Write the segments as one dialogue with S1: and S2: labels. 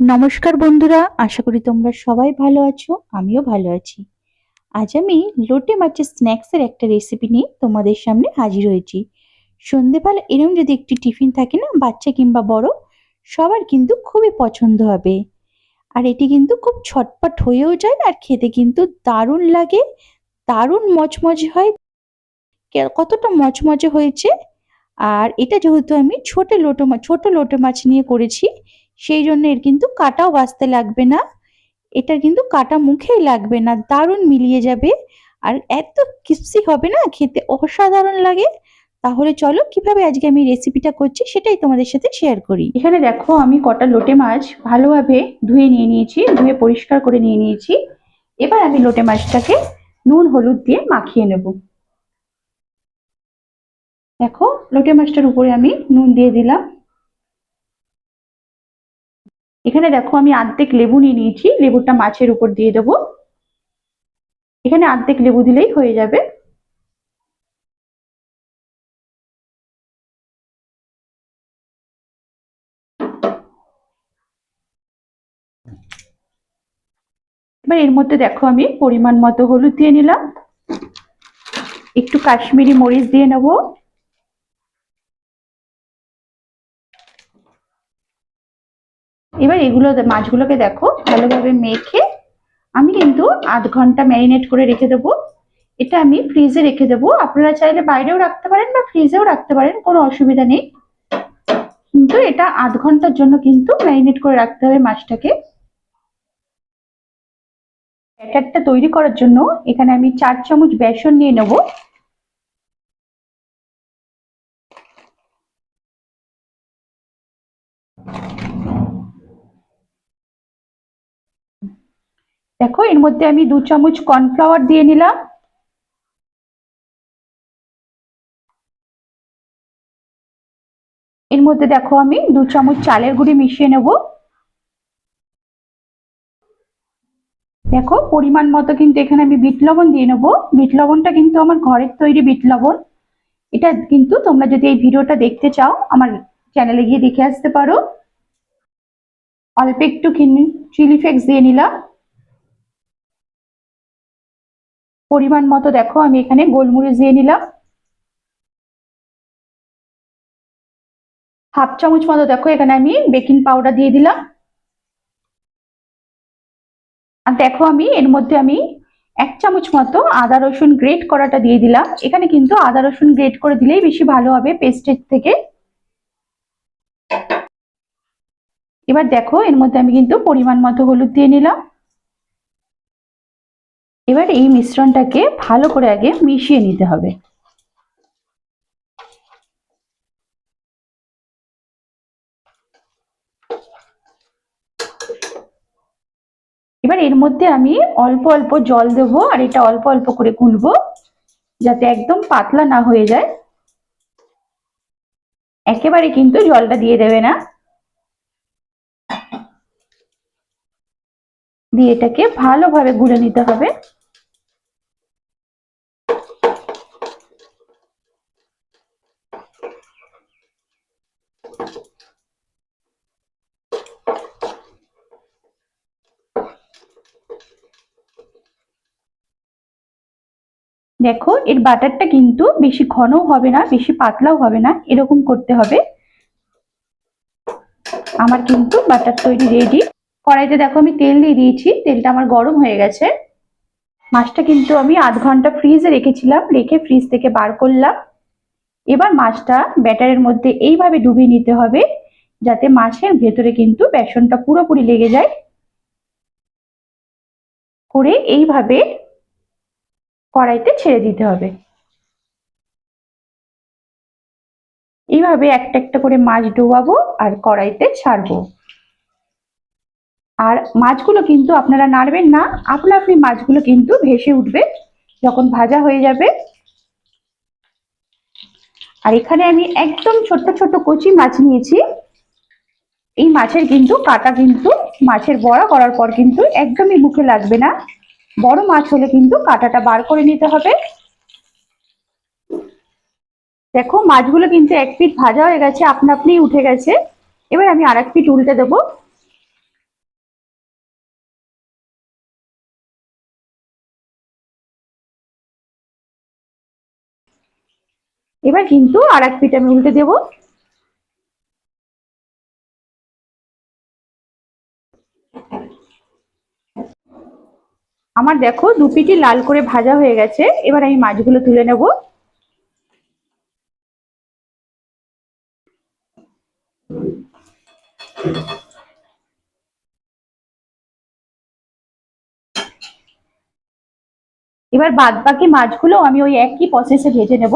S1: নমস্কার বন্ধুরা, আশা করি তোমরা সবাই ভালো আছো, আমিও ভালো আছি। আজ আমি লোটে মাছের স্ন্যাক্সের একটা রেসিপি নিয়ে তোমাদের সামনে হাজির হয়েছি। সন্ধেবেলা এরম যদি একটি টিফিন থাকে না, বাচ্চা কিংবা বড়, সবার কিন্তু খুবই পছন্দ হবে। আর এটি কিন্তু খুব ছটপট হয়েও যায় আর খেতে কিন্তু দারুণ লাগে, দারুণ মচমচে হয়। কতটা মচমচে হয়েছে? আর এটা যেহেতু আমি ছোট লোটো ছোট লোটো মাছ নিয়ে করেছি সেই জন্য এর কিন্তু কাটাও বাঁচতে লাগবে না। এটা কিন্তু কাটা মুখেই লাগবে না, দারুণ মিলিয়ে যাবে। আর এত কিপসি হবে না, খেতে অসাধারণ লাগে। তাহলে চলো কীভাবে আজকে আমি রেসিপিটা করছি সেটাই তোমাদের সাথে শেয়ার করি। এখানে দেখো আমি কটা লোটে মাছ ভালোভাবে ধুয়ে নিয়ে নিয়েছি, ধুয়ে পরিষ্কার করে নিয়ে নিয়েছি। এবার আমি লোটে মাছটাকে নুন, হলুদ দিয়ে মাখিয়ে নেব। দেখো, লোটে মাছটার উপরে আমি নুন দিয়ে দিলাম। এখানে দেখো আমি আর্ধেক লেবু নিয়ে নিয়েছি, লেবুটা মাছের উপর দিয়ে দেবো। এখানে আর্ধেক লেবু দিলেই হয়ে যাবে। এবার এর মধ্যে দেখো আমি পরিমাণ মতো হলুদ দিয়ে নিলাম। একটু কাশ্মীরি মরিচ দিয়ে নেব। এবার এগুলো মাছগুলোকে দেখো ভালোভাবে মেখে আমি কিন্তু আধ ঘণ্টা ম্যারিনেট করে রেখে দেবো। এটা আমি ফ্রিজে রেখে দেবো। আপনারা চাইলে বাইরেও রাখতে পারেন বা ফ্রিজেও রাখতে পারেন, কোনো অসুবিধা নেই। কিন্তু এটা আধ ঘণ্টার জন্য কিন্তু ম্যারিনেট করে রাখতে হবে মাছটাকে। ব্যাটারটা তৈরি করার জন্য এখানে আমি চার চামচ বেসন নিয়ে নেব। দেখো, এর মধ্যে আমি দু চামচ কর্নফ্লাওয়ার দিয়ে নিলাম। এর মধ্যে দেখো, আমি দু চামচ চালের গুঁড়ি মিশিয়ে নেব। দেখো, পরিমাণ মতো কিন্তু এখানে আমি বিট লবণ দিয়ে নেব। বিট লবণটা কিন্তু আমার ঘরের তৈরি বিট লবণ। এটা কিন্তু তোমরা যদি এই ভিডিওটা দেখতে চাও, আমার চ্যানেলে গিয়ে দেখে আসতে পারো। অল্প একটু চিলি ফ্লেক্স দিয়ে নিলাম। পরিমাণ মতো দেখো, আমি এখানে গোলমরিচ দিয়ে নিলাম। হাফ চামচ মতো দেখো, এখানে আমি বেকিং পাউডার দিয়ে দিলাম। আর দেখো, আমি এর মধ্যে আমি এক চামচ মতো আদা রসুন গ্রেট করাটা দিয়ে দিলাম। এখানে কিন্তু আদা রসুন গ্রেট করে দিলেই বেশি ভালো হবে পেস্টের থেকে। এবার দেখো, এর মধ্যে আমি কিন্তু পরিমাণ মতো হলুদ দিয়ে নিলাম। এবার এই মিশ্রণটাকে ভালো করে আগে মিশিয়ে নিতে হবে। এবার এর মধ্যে আমি অল্প অল্প জল দেব আর এটা অল্প অল্প করে গুলবো যাতে একদম পাতলা না হয়ে যায়। একেবারে কিন্তু জলটা দিয়ে দেবে না। দিয়ে এটাকে ভালোভাবে গুলে নিতে হবে। দেখো, এর বাটারটা কিন্তু বেশি ঘনও হবে না, বেশি পাতলাও হবে না, এরকম করতে হবে। আমার কিন্তু বাটার তৈরি রেডি কড়াইতে দেখো আমি তেল দিয়ে দিয়েছি, তেলটা আমার গরম হয়ে গেছে। মাছটা কিন্তু আমি আধ ঘণ্টা ফ্রিজে রেখেছিলাম, রেখে ফ্রিজ থেকে বার করলাম। এবার মাছটা ব্যাটারের মধ্যে এইভাবে ডুবিয়ে নিতে হবে যাতে মাছের ভেতরে কিন্তু বেসনটা পুরোপুরি লেগে যায়। করে এইভাবে কড়াইতে ছেড়ে দিতে হবে। এইভাবে একটা একটা করে মাছ ডোবাবো আর কড়াইতে ছাড়বো। আর মাছগুলো কিন্তু আপনারা নাড়বেন না, আপনা আপনি মাছগুলো কিন্তু ভেসে উঠবে, যখন ভাজা হয়ে যাবে আর এখানে আমি একদম ছোট্ট ছোট্ট কচি মাছ নিয়েছি। এই মাছের কিন্তু কাটা কিন্তু মাছের বড়া করার পর কিন্তু একদমই মুখে লাগবে না। বড় মাছ হলে কিন্তু কাঁটাটা বার করে নিতে হবে। দেখো, মাছগুলো কিন্তু এক পিঠ ভাজা হয়ে গেছে, আপনা আপনি উঠে গেছে। এবার আমি আর এক পিঠ উল্টে দেবো। এবার কিন্তু আর এক পিঠ আমি উল্টে দেবো। আমার দেখো দু পিঠি লাল করে ভাজা হয়ে গেছে, এবার আমি মাছগুলো তুলে নেব। এবার বাদ বাকি মাছগুলো আমি ওই একই প্রসেসে ভেজে নেব।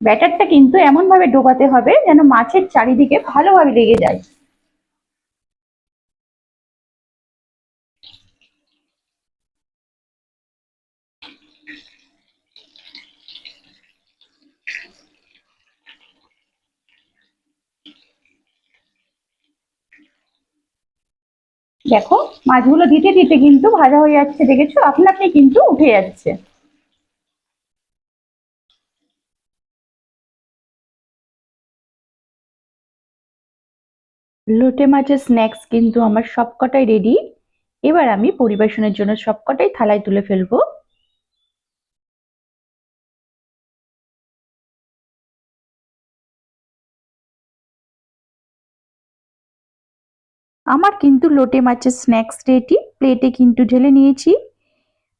S1: ব্যাটারটা কিন্তু এমন ভাবে ডোবাতে হবে যেন মাছের চারিদিকে ভালোভাবে লেগে যায়। দেখো, মাছগুলো দিতে দিতে কিন্তু ভাজা হয়ে যাচ্ছে, দেখেছ? আপনা আপনি কিন্তু উঠে যাচ্ছে। লোটে মাছের স্ন্যাক্স কিন্তু আমার সবকটাই রেডি এবার আমি পরিবেশনের জন্য সবকটাই থালায় তুলে ফেলব। আমার কিন্তু লোটে মাছের স্ন্যাক্স রেডি প্লেটে কিন্তু ঢেলে নিয়েছি।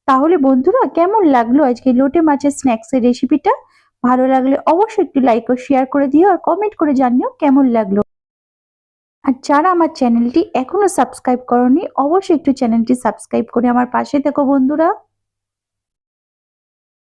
S1: তাহলে বন্ধুরা, কেমন লাগল আজকে লোটে মাছের স্ন্যাক্সের রেসিপিটা ভালো লাগলে অবশ্যই একটু লাইক ও শেয়ার করে দিও আর কমেন্ট করে জানিও কেমন লাগল। আর যারা আমার চ্যানেলটি এখনও সাবস্ক্রাইব করনি, অবশ্যই একটু চ্যানেলটি সাবস্ক্রাইব করে আমার পাশে থেকো বন্ধুরা।